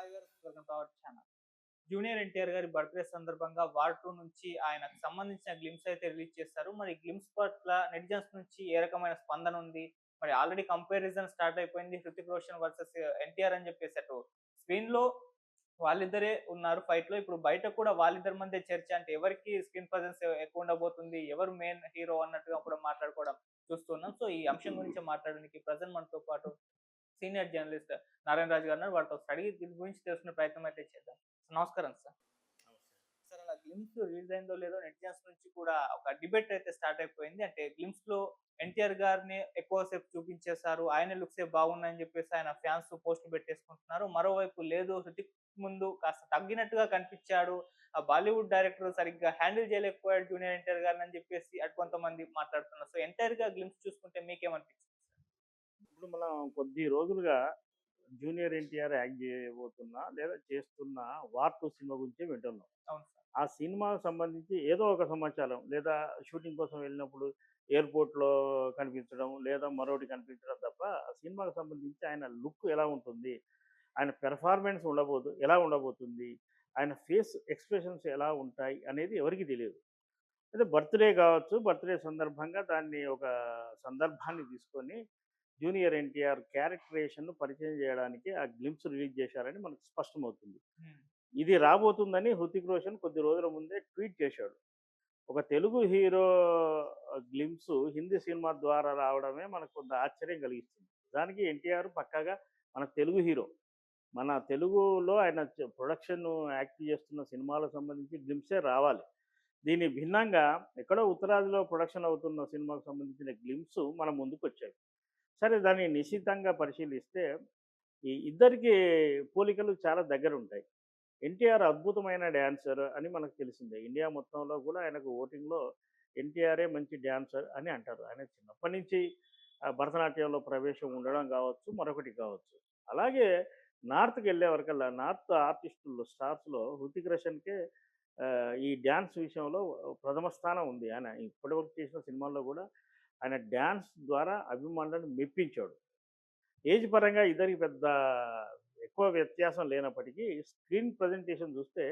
Welcome to our channel junior NTR గారి birthday సందర్భంగా war two నుంచి ఆయనకు సంబంధించిన గ్లిమ్స్ అయితే రిలీజ్ చేస్తారు మరి గ్లిమ్స్ పట్ల నెటిజన్స్ నుంచి ఏ రకమైన స్పందన ఉంది? మరి ఆల్రెడీ కంపారిజన్ స్టార్ట్ అయిపోయింది హృతిక్ రోషన్ వర్సెస్ ఎన్టీఆర్ అని చెప్పేసి అటు స్క్రీన్లో వాళ్ళిద్దరే ఉన్నారు. ఫైట్లో ఇప్పుడు బయట కూడా వాళ్ళిద్దరి మధ్య చర్చ అంటే ఎవరికి స్క్రీన్ ప్రజెన్స్ ఎక్కువ ఉండబోతుంది? ఎవరు మెయిన్ హీరో అన్నట్టుగా కూడా మాట్లాడుకోవడం చూస్తున్నాం. సో ఈ అంశం గురించి మాట్లాడడానికి ప్రజెంట్ మనతో పాటు సీనియర్ జర్నలిస్ట్ నారాయణ రాజు గారు. వారితో అడిగి దీని గురించి తెలుసుకునే ప్రయత్నం అయితే చేద్దాం. నమస్కారం సార్. సార్ అలా గ్లిమ్స్ రిలీజ్ అయిందో లేదో నెటిజన్స్ నుంచి కూడా ఒక డిబేట్ అయితే స్టార్ట్ అయిపోయింది. అంటే గ్లిమ్స్లో ఎన్టీఆర్ గారిని ఎక్కువసేపు చూపించేశారు ఆయన లుక్సే బాగున్నాయని చెప్పేసి ఆయన ఫ్యాన్స్ పోస్ట్ పెట్టేసుకుంటున్నారు. మరోవైపు లేదు హృతిక్ ముందు కాస్త తగ్గినట్టుగా కనిపించాడు. ఆ బాలీవుడ్ డైరెక్టర్ సరిగ్గా హ్యాండిల్ చేయలేకపోయాడు జూనియర్ ఎన్టీఆర్ గారిని అని చెప్పేసి అటు కొంతమంది మాట్లాడుతున్నారు. సో ఎంటైర్గా గ్లిమ్స్ చూసుకుంటే మీకేమనిపించింది ఇప్పుడు మనం కొద్ది రోజులుగా జూనియర్ ఎన్టీఆర్ యాక్ట్ చేయబోతున్నా లేదా చేస్తున్న వార్ టూ సినిమా గురించి వింటున్నాం. ఆ సినిమాకు సంబంధించి ఏదో ఒక సమాచారం లేదా షూటింగ్ కోసం వెళ్ళినప్పుడు ఎయిర్పోర్ట్లో కనిపించడం లేదా మరొకటి కనిపించడం తప్ప ఆ సినిమాకు సంబంధించి ఆయన లుక్ ఎలా ఉంటుంది ఆయన పెర్ఫార్మెన్స్ ఉండబోతు ఎలా ఉండబోతుంది ఆయన ఫేస్ ఎక్స్ప్రెషన్స్ ఎలా ఉంటాయి అనేది ఎవరికి తెలియదు. అయితే బర్త్డే కావచ్చు బర్త్డే సందర్భంగా దాన్ని ఒక సందర్భాన్ని తీసుకొని జూనియర్ ఎన్టీఆర్ క్యారెక్టరేషన్ను పరిచయం చేయడానికి ఆ గ్లిమ్స్ రిలీజ్ చేశారని మనకు స్పష్టమవుతుంది. ఇది రాబోతుందని హృతిక్ రోషన్ కొద్ది రోజుల ముందే ట్వీట్ చేశాడు. ఒక Telugu hero glimpse Hindi cinema ద్వారా రావడమే మనకు కొంత ఆశ్చర్యం కలిగిస్తుంది. దానికి ఎన్టీఆర్ పక్కాగా మన తెలుగు హీరో. మన తెలుగులో ఆయన ప్రొడక్షన్ యాక్ట్ చేస్తున్న సినిమాలకు సంబంధించి గ్లిమ్సే రావాలి. దీని భిన్నంగా ఎక్కడో ఉత్తరాదిలో ప్రొడక్షన్ అవుతున్న సినిమాకు సంబంధించిన గ్లిమ్స్ మన ముందుకు వచ్చాయి సరే దాన్ని నిశ్చితంగా పరిశీలిస్తే ఈ ఇద్దరికి పోలికలు చాలా దగ్గర ఉంటాయి ఎన్టీఆర్ అద్భుతమైన డ్యాన్సర్ అని మనకు తెలిసిందే. ఇండియా మొత్తంలో కూడా ఆయనకు ఓటింగ్లో ఎన్టీఆరే మంచి డ్యాన్సర్ అని అంటారు. ఆయన చిన్నప్పటి నుంచి భరతనాట్యంలో ప్రవేశం ఉండడం కావచ్చు మరొకటి కావచ్చు. అలాగే నార్త్కి వెళ్ళేవరకల్లా నార్త్ ఆర్టిస్టుల్లో స్టార్స్లో హృతిక్ రోషన్కే ఈ డ్యాన్స్ విషయంలో ప్రథమ స్థానం ఉంది. ఆయన ఇప్పటివరకు చేసిన సినిమాల్లో కూడా ఆయన డ్యాన్స్ ద్వారా అభిమానులను మెప్పించాడు. ఏజ్ పరంగా ఇద్దరికి పెద్ద ఎక్కువ వ్యత్యాసం లేనప్పటికీ స్క్రీన్ ప్రజెంటేషన్ చూస్తే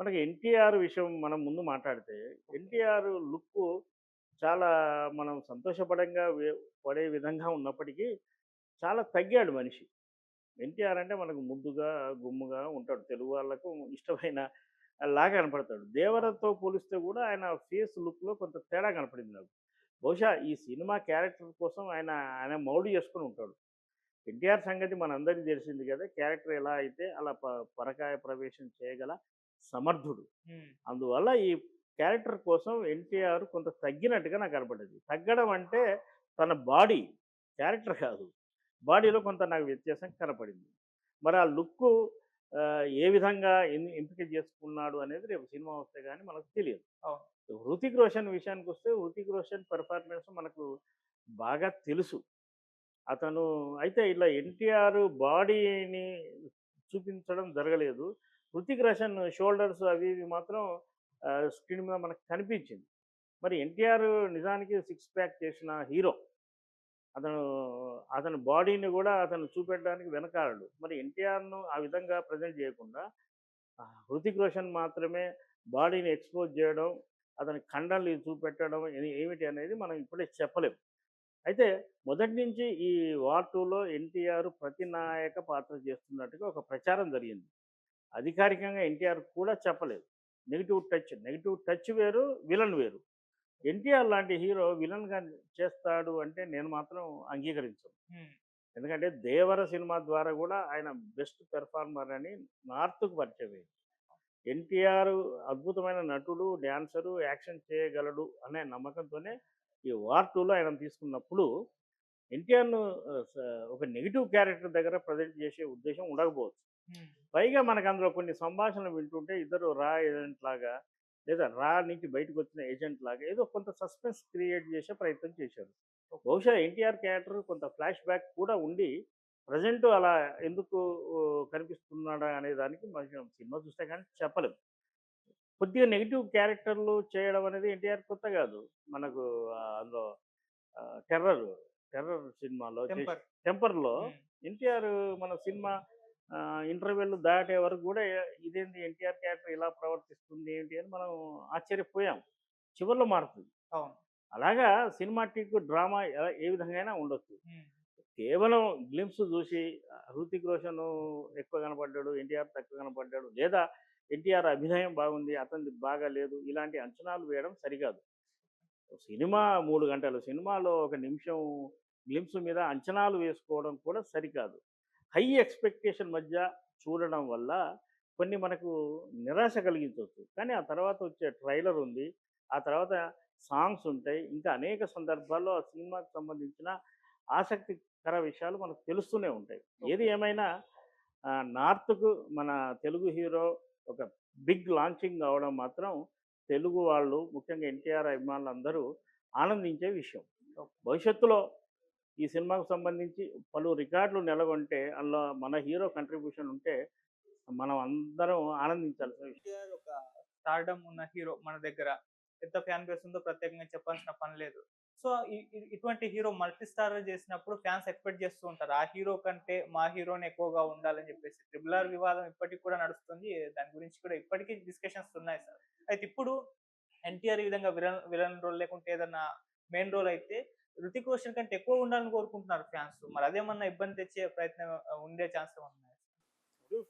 మనకి ఎన్టీఆర్ విషయం మనం ముందు మాట్లాడితే ఎన్టీఆర్ లుక్ చాలా మనం సంతోషపడంగా పడే విధంగా ఉన్నప్పటికీ చాలా తగ్గాడు మనిషి. ఎన్టీఆర్ అంటే మనకు ముద్దుగా గుమ్ముగా ఉంటాడు. తెలుగు వాళ్ళకు ఇష్టమైన లాగా కనపడతాడు. దేవరతో పోలిస్తే కూడా ఆయన ఫేస్ లుక్లో కొంత తేడా కనపడింది నాకు. బహుశా ఈ సినిమా క్యారెక్టర్ కోసం ఆయన ఆయన మౌడు చేసుకుని ఉంటాడు. ఎన్టీఆర్ సంగతి మనందరికీ తెలిసింది కదా! క్యారెక్టర్ ఎలా అయితే అలా ప పరకాయ ప్రవేశం చేయగల సమర్థుడు. అందువల్ల ఈ క్యారెక్టర్ కోసం ఎన్టీఆర్ కొంత తగ్గినట్టుగా నాకు కనపడింది తగ్గడం అంటే తన బాడీ క్యారెక్టర్ కాదు. బాడీలో కొంత నాకు వ్యత్యాసం కనపడింది. మరి ఆ లుక్ ఏ విధంగా ఎంపిక చేసుకున్నాడు అనేది రేపు సినిమా వస్తే కానీ మనకు తెలియదు. హృతిక్ రోషన్ విషయానికి వస్తే హృతిక్ రోషన్ పెర్ఫార్మెన్స్ మనకు బాగా తెలుసు. అతను అయితే ఇలా ఎన్టీఆర్ బాడీని చూపించడం జరగలేదు. హృతిక్ రోషన్ షోల్డర్స్ అవి ఇవి మాత్రం స్క్రీన్ మీద మనకు కనిపించింది. మరి ఎన్టీఆర్ నిజానికి సిక్స్ ప్యాక్ చేసిన హీరో అతను అతని బాడీని కూడా అతను చూపెట్టడానికి వెనకాలడు మరి ఎన్టీఆర్ను ఆ విధంగా ప్రజెంట్ చేయకుండా హృతిక్ రోషన్ మాత్రమే బాడీని ఎక్స్పోజ్ చేయడం అతని కండలు చూపెట్టడం ఏమిటి అనేది మనం ఇప్పుడే చెప్పలేము అయితే మొదటి నుంచి ఈ వార్ టూలో ఎన్టీఆర్ ప్రతినాయక పాత్ర చేస్తున్నట్టుగా ఒక ప్రచారం జరిగింది. అధికారికంగా ఎన్టీఆర్ కూడా చెప్పలేదు. నెగిటివ్ టచ్ నెగిటివ్ టచ్ వేరు విలన్ వేరు. ఎన్టీఆర్ లాంటి హీరో విలన్గా చేస్తాడు అంటే నేను మాత్రం అంగీకరించను. ఎందుకంటే దేవర సినిమా ద్వారా కూడా ఆయన బెస్ట్ పెర్ఫార్మర్ అని నార్త్కు పరిచయం ఎన్టీఆర్ అద్భుతమైన నటుడు డ్యాన్సరు యాక్షన్ చేయగలడు అనే నమ్మకంతోనే ఈ వార్ టూలో ఆయన తీసుకున్నప్పుడు ఎన్టీఆర్ను ఒక నెగిటివ్ క్యారెక్టర్ దగ్గర ప్రజెంట్ చేసే ఉద్దేశం ఉండకపోవచ్చు. పైగా మనకు అందులో కొన్ని సంభాషణలు వింటుంటే ఇద్దరు రా ఏజెంట్ లాగా లేదా రా నుంచి బయటకు వచ్చిన ఏజెంట్ లాగా ఏదో కొంత సస్పెన్స్ క్రియేట్ చేసే ప్రయత్నం చేశారు. బహుశా ఎన్టీఆర్ క్యారెక్టర్ కొంత ఫ్లాష్ బ్యాక్ కూడా ఉండి ప్రజెంట్ అలా ఎందుకు కనిపిస్తున్నాడా అనే దానికి మనం సినిమా చూస్తే కానీ చెప్పలేం. కొద్దిగా నెగిటివ్ క్యారెక్టర్లు చేయడం అనేది ఎన్టీఆర్ కొత్త కాదు. మనకు అందులో టెర్రర్ టెర్రర్ సినిమాలో టెంపర్. టెంపర్లో ఎన్టీఆర్ మన సినిమా ఇంటర్వెల్ దాటే వరకు కూడా ఇదేంది ఎన్టీఆర్ క్యారెక్టర్ ఇలా ప్రవర్తిస్తుంది ఏంటి అని మనం ఆశ్చర్యపోయాం. చివరిలో మారుతుంది. అవును. అలాగా సినిమాటిక్ డ్రామా ఏ విధంగా ఉండొచ్చు. కేవలం గ్లిమ్స్ చూసి హృతిక్ రోషన్ ఎక్కువ కనపడ్డాడు ఎన్టీఆర్ తక్కువ కనపడ్డాడు లేదా ఎన్టీఆర్ అభినయం బాగుంది అతనిది బాగా లేదు ఇలాంటి అంచనాలు వేయడం సరికాదు. సినిమా మూడు గంటలు సినిమాలో ఒక నిమిషం గ్లిమ్స్ మీద అంచనాలు వేసుకోవడం కూడా సరికాదు. హై ఎక్స్పెక్టేషన్ మధ్య చూడడం వల్ల కొన్ని మనకు నిరాశ కలిగించవచ్చు కానీ ఆ తర్వాత వచ్చే ట్రైలర్ ఉంది. ఆ తర్వాత సాంగ్స్ ఉంటాయి. ఇంకా అనేక సందర్భాల్లో ఆ సినిమాకి సంబంధించిన ఆసక్తికర విషయాలు మనకు తెలుస్తూనే ఉంటాయి. ఏది ఏమైనా నార్త్కు మన తెలుగు హీరో ఒక బిగ్ లాంచింగ్ అవడం మాత్రం తెలుగు వాళ్ళు ముఖ్యంగా ఎన్టీఆర్ అభిమానులు అందరూ ఆనందించే విషయం. భవిష్యత్తులో ఈ సినిమాకు సంబంధించి పలు రికార్డులు నెలగొంటే అందులో మన హీరో కంట్రిబ్యూషన్ ఉంటే మనం అందరం ఆనందించాల్సిన విషయం. ఒక స్టార్డమ్ ఉన్న హీరో మన దగ్గర. ఎంత ఫ్యాన్ బేస్ ఉందో ప్రత్యేకంగా చెప్పాల్సిన పని లేదు. సో ఇటువంటి హీరో మల్టీ స్టార్ చేసినప్పుడు ఫ్యాన్స్ ఎక్స్పెక్ట్ చేస్తూ ఉంటారు. ఆ హీరో కంటే మా హీరోని ఎక్కువగా ఉండాలని చెప్పేసి ట్రిబుల్ ఆర్ వివాదం ఇప్పటికి కూడా నడుస్తుంది. దాని గురించి కూడా ఇప్పటికీ డిస్కషన్స్ ఉన్నాయి సార్. అయితే ఇప్పుడు ఎన్టీఆర్ ఈ విధంగా విలన్ విలన్ రోల్ లేకుంటే ఏదన్నా మెయిన్ రోల్ అయితే రుతిక్ రోషన్ కంటే ఎక్కువ ఉండాలని కోరుకుంటున్నారు ఫ్యాన్స్. మరి అదేమన్నా ఇబ్బంది తెచ్చే ప్రయత్నం ఉండే ఛాన్స్ ఉన్నాయి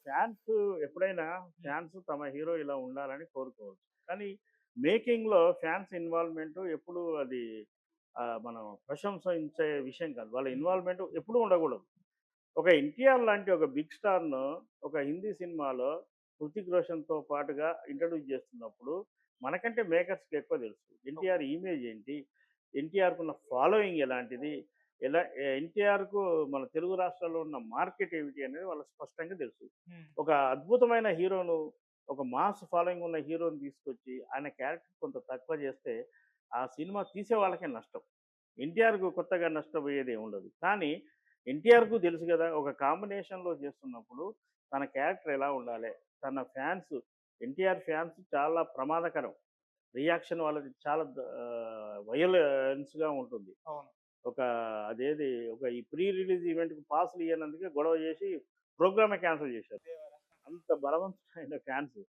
ఫ్యాన్స్ ఎప్పుడైనా ఫ్యాన్స్ తమ హీరో ఇలా ఉండాలని కోరుకోవచ్చు. కానీ మేకింగ్లో ఫ్యాన్స్ ఇన్వాల్వ్మెంట్ ఎప్పుడు అది మనం ప్రశంసించే విషయం కాదు. వాళ్ళ ఇన్వాల్వ్మెంట్ ఎప్పుడూ ఉండకూడదు. ఒక ఎన్టీఆర్ లాంటి ఒక బిగ్ స్టార్ను ఒక హిందీ సినిమాలో హృతిక్ రోషన్తో పాటుగా ఇంట్రడ్యూస్ చేస్తున్నప్పుడు మనకంటే మేకర్స్కి ఎక్కువ తెలుసు. ఎన్టీఆర్ ఇమేజ్ ఏంటి? ఎన్టీఆర్కు ఉన్న ఫాలోయింగ్ ఎలాంటిది? ఎలా ఎన్టీఆర్కు మన తెలుగు రాష్ట్రాల్లో ఉన్న మార్కెట్ ఏమిటి అనేది వాళ్ళకి స్పష్టంగా తెలుసు. ఒక అద్భుతమైన హీరోను ఒక మాస్ ఫాలోయింగ్ ఉన్న హీరోని తీసుకొచ్చి ఆయన క్యారెక్టర్ కొంత తక్కువ చేస్తే ఆ సినిమా తీసే వాళ్ళకే నష్టం. ఎన్టీఆర్కు కొత్తగా నష్టపోయేది ఏమి ఉండదు. కానీ ఎన్టీఆర్కు తెలుసు కదా ఒక కాంబినేషన్లో చేస్తున్నప్పుడు తన క్యారెక్టర్ ఎలా ఉండాలి? తన ఫ్యాన్స్ ఎన్టీఆర్ ఫ్యాన్స్ చాలా ప్రమాదకరం. రియాక్షన్ వాళ్ళది చాలా వయలెన్స్గా ఉంటుంది. ఒక అదేది ఒక ఈ ప్రీ రిలీజ్ ఈవెంట్కి పాసులు ఇవ్వనందుకే గొడవ చేసి ప్రోగ్రామే క్యాన్సిల్ చేశారు. అంత బలవంతమైన ఫ్యాన్స్.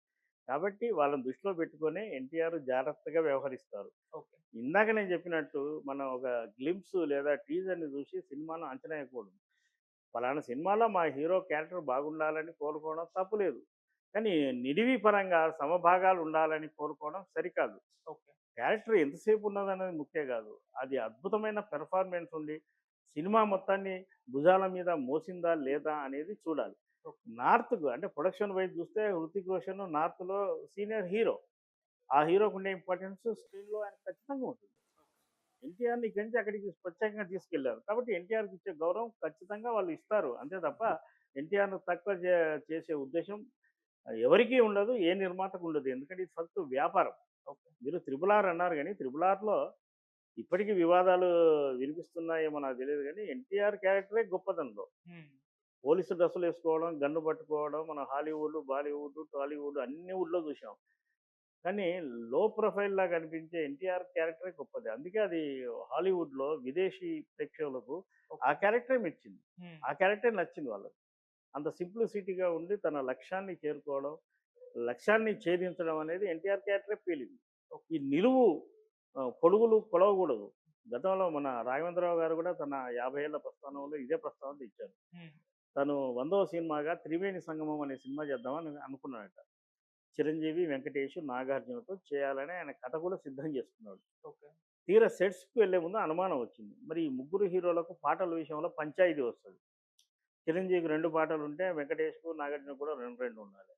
కాబట్టి వాళ్ళని దృష్టిలో పెట్టుకొని ఎన్టీఆర్ జాగ్రత్తగా వ్యవహరిస్తారు. ఇందాక నేను చెప్పినట్టు మనం ఒక గ్లిమ్స్ లేదా టీజర్ని చూసి సినిమాను అంచనా వేయకూడదు. ఫలానా సినిమాలో మా హీరో క్యారెక్టర్ బాగుండాలని కోరుకోవడం తప్పులేదు కానీ నిడివి పరంగా సమభాగాలు ఉండాలని కోరుకోవడం సరికాదు. ఓకే. క్యారెక్టర్ ఎంతసేపు ఉన్నదనేది ముఖ్యం కాదు. అది అద్భుతమైన పెర్ఫార్మెన్స్ ఉండి సినిమా మొత్తాన్ని భుజాల మీద మోసిందా లేదా అనేది చూడాలి. నార్త్కు అంటే ప్రొడక్షన్ వైజ్ చూస్తే హృతిక్ రోషన్ నార్త్లో సీనియర్ హీరో. ఆ హీరోకు ఉండే ఇంపార్టెన్స్ స్క్రీన్లో ఆయన ఖచ్చితంగా ఉంటుంది. ఎన్టీఆర్ని నుంచి అక్కడికి ప్రత్యేకంగా తీసుకెళ్ళారు. కాబట్టి ఎన్టీఆర్కి ఇచ్చే గౌరవం ఖచ్చితంగా వాళ్ళు ఇస్తారు. అంతే తప్ప ఎన్టీఆర్ను తక్కువ చే- చేసే ఉద్దేశం ఎవరికీ ఉండదు ఏ నిర్మాతకు ఉండదు. ఎందుకంటే ఇది ఫస్ట్ వ్యాపారం. మీరు త్రిబుల్ ఆర్ అన్నారు కానీ త్రిబుల్ ఆర్లో ఇప్పటికీ వివాదాలు వినిపిస్తున్నాయేమో నాకు తెలియదు కానీ ఎన్టీఆర్ క్యారెక్టరే గొప్పతనంలో. ఉమ్, పోలీసు డ్రెస్సులు వేసుకోవడం గన్ను పట్టుకోవడం మన హాలీవుడ్ బాలీవుడ్ టాలీవుడ్ అన్ని వుడ్లో చూసాం. కానీ లో ప్రొఫైల్ లాగా కనిపించే ఎన్టీఆర్ క్యారెక్టరే గొప్పది. అందుకే అది హాలీవుడ్లో విదేశీ ప్రేక్షకులకు ఆ క్యారెక్టరే మెచ్చింది. ఆ క్యారెక్టర్ నచ్చింది వాళ్ళకి. అంత సింప్లిసిటీగా ఉండి తన లక్ష్యాన్ని చేరుకోవడం లక్ష్యాన్ని ఛేదించడం అనేది ఎన్టీఆర్ క్యారెక్టరే పేలింది ఈ నిలువు పొడుగులు కొలవకూడదు. గతంలో మన రాఘవేంద్రరావు గారు కూడా తన యాభై ఏళ్ళ ప్రస్థానంలో ఇదే ప్రస్తావన ఇచ్చారు ఉమ్, తను వందవ సినిమాగా త్రివేణి సంగమం అనే సినిమా చేద్దామని అనుకున్నాడట. చిరంజీవి వెంకటేష్ నాగార్జునతో చేయాలని ఆయన కథ కూడా సిద్ధం చేసుకున్నాడు. తీరా సెట్స్కి వెళ్ళే ముందు అనుమానం వచ్చింది. మరి ఈ ముగ్గురు హీరోలకు పాటల విషయంలో పంచాయతీ వస్తుంది. చిరంజీవికి రెండు పాటలు ఉంటే వెంకటేష్కు నాగార్జున కూడా రెండు రెండు ఉండాలి.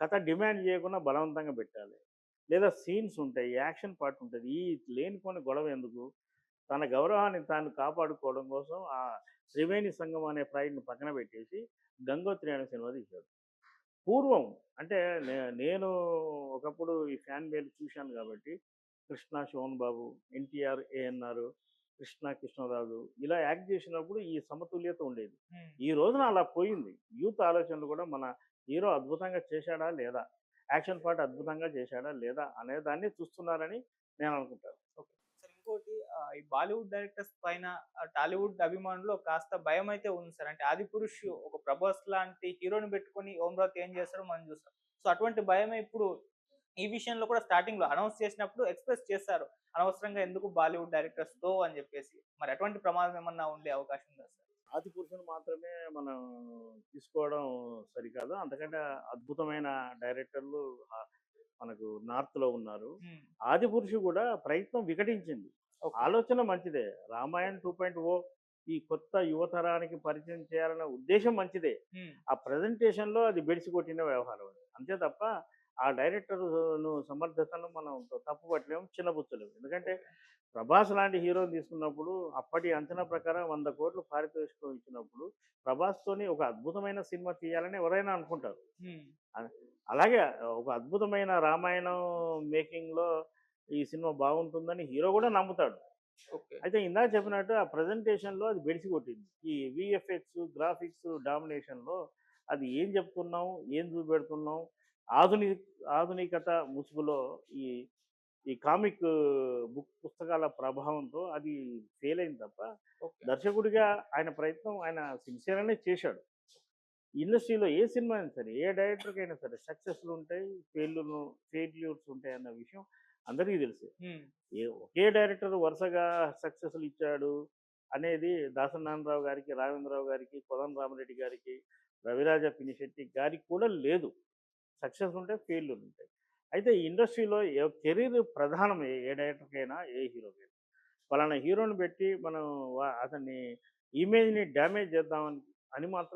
కథ డిమాండ్ చేయకుండా బలవంతంగా పెట్టాలి. లేదా సీన్స్ ఉంటాయి యాక్షన్ పార్ట్ ఉంటుంది. ఈ లేనిపోని గొడవ ఎందుకు? తన గౌరవాన్ని తాను కాపాడుకోవడం కోసం ఆ త్రివేణి సంఘం అనే ప్రాజెక్ట్ని పక్కన పెట్టేసి గంగోత్రి అనే సినిమా తీశాడు. పూర్వం అంటే నేను ఒకప్పుడు ఈ ఫ్యాన్ బేల్ చూశాను కాబట్టి కృష్ణ శోభన్ బాబు ఎన్టీఆర్ ఏఎన్ఆర్ కృష్ణ కృష్ణరాజు ఇలా యాక్ట్ చేసినప్పుడు ఈ సమతుల్యత ఉండేది. ఈ రోజున అలా పోయింది. యూత్ ఆలోచనలు కూడా మన హీరో అద్భుతంగా చేశాడా లేదా? యాక్షన్ పార్ట్ అద్భుతంగా చేశాడా లేదా? అనే దాన్ని చూస్తున్నారని నేను అనుకుంటాను. సరే ఇంకోటి ఈ బాలీవుడ్ డైరెక్టర్స్ పైన టాలీవుడ్ అభిమానుల్లో కాస్త భయమైతే ఉంది సార్. అంటే 'ఆదిపురుష్' ఒక 'ప్రభాస్' లాంటి హీరోని పెట్టుకొని 'ఓం రావుత్' ఏం చేస్తాడో మనం చూసాం. సో, అటువంటి భయమే ఇప్పుడు ఈ విషయంలో కూడా స్టార్టింగ్‌లో అనౌన్స్ చేసినప్పుడు ఎక్స్‌ప్రెస్ చేశారు. అనవసరంగా ఎందుకు బాలీవుడ్ డైరెక్టర్స్‌తో అని చెప్పేసి. మరి అటువంటి ప్రమాదం ఏమన్నా ఉండే అవకాశం ఉందా సార్? ఆది పురుషుని మాత్రమే మనం తీసుకోవడం సరికాదు. అంతకంటే అద్భుతమైన డైరెక్టర్లు మనకు నార్త్‌లో ఉన్నారు. హ్మ్. ఆది పురుషు కూడా ప్రయత్నం వికటించింది. ఆలోచన మంచిదే. రామాయణ్ 2.0 ఈ కొత్త యువతరానికి పరిచయం చేయాలన్న ఉద్దేశ్యం మంచిదే. ఆ ప్రెజెంటేషన్‌లో అది బెడిసి కొట్టిన వ్యవహారం. అంతే తప్ప ఆ డైరెక్టర్‌ను సమర్థతను మనం తప్పు పట్టలేము, చిన్నబుచ్చలేము. ఎందుకంటే 'ప్రభాస్' లాంటి హీరోని తీసుకున్నప్పుడు అప్పటి అంచనా ప్రకారం 100,00,00,000 పారితోషికం ఇచ్చినప్పుడు 'ప్రభాస్‌తోని ఒక అద్భుతమైన సినిమా తీయాలని ఎవరైనా అనుకుంటారు. అలాగే ఒక అద్భుతమైన రామాయణం మేకింగ్‌లో ఈ సినిమా బాగుంటుందని హీరో కూడా నమ్ముతాడు. ఓకే. అయితే ఇందాక చెప్పినట్టు ఆ ప్రెజెంటేషన్‌లో అది బెడిసి కొట్టింది. ఈ వీఎఫ్ఎక్స్, గ్రాఫిక్స్ డామినేషన్‌లో అది ఏం చెప్తున్నాం, ఏం చూపెడుతున్నాం, ఆధుని ఆధునికత ముసుగులో ఈ ఈ కామిక్ బుక్ పుస్తకాల ప్రభావంతో అది ఫెయిల్ అయింది తప్ప. దర్శకుడిగా ఆయన ప్రయత్నం ఆయన సిన్సియర్‌గానే చేశాడు. ఇండస్ట్రీలో ఏ సినిమా అయినా సరే, ఏ డైరెక్టర్‌కైనా సరే సక్సెస్‌లు ఉంటాయి, ఫెయిల్యూర్‌లు ఫెయిల్యూర్స్ ఉంటాయి అన్న విషయం అందరికీ తెలుసు. ఏ ఒకే డైరెక్టర్ వరుసగా సక్సెస్‌లు ఇచ్చాడు అనేది దాసరి నారాయణరావు గారికి, రాఘవేంద్రరావు గారికి, కోదండ రామిరెడ్డి గారికి, రవిరాజ పినిశెట్టి గారికి కూడా లేదు. సక్సెస్ ఉంటాయి, ఫెయిల్యూర్ ఉంటాయి. అయితే ఇండస్ట్రీలో ఏ కెరీర్ ప్రధానం ఏ డైరెక్టర్‌కైనా, ఏ హీరోకైనా. పలానా హీరోని పెట్టి మనం అతన్ని ఇమేజ్‌ని డ్యామేజ్ చేద్దామని అని మాత్రం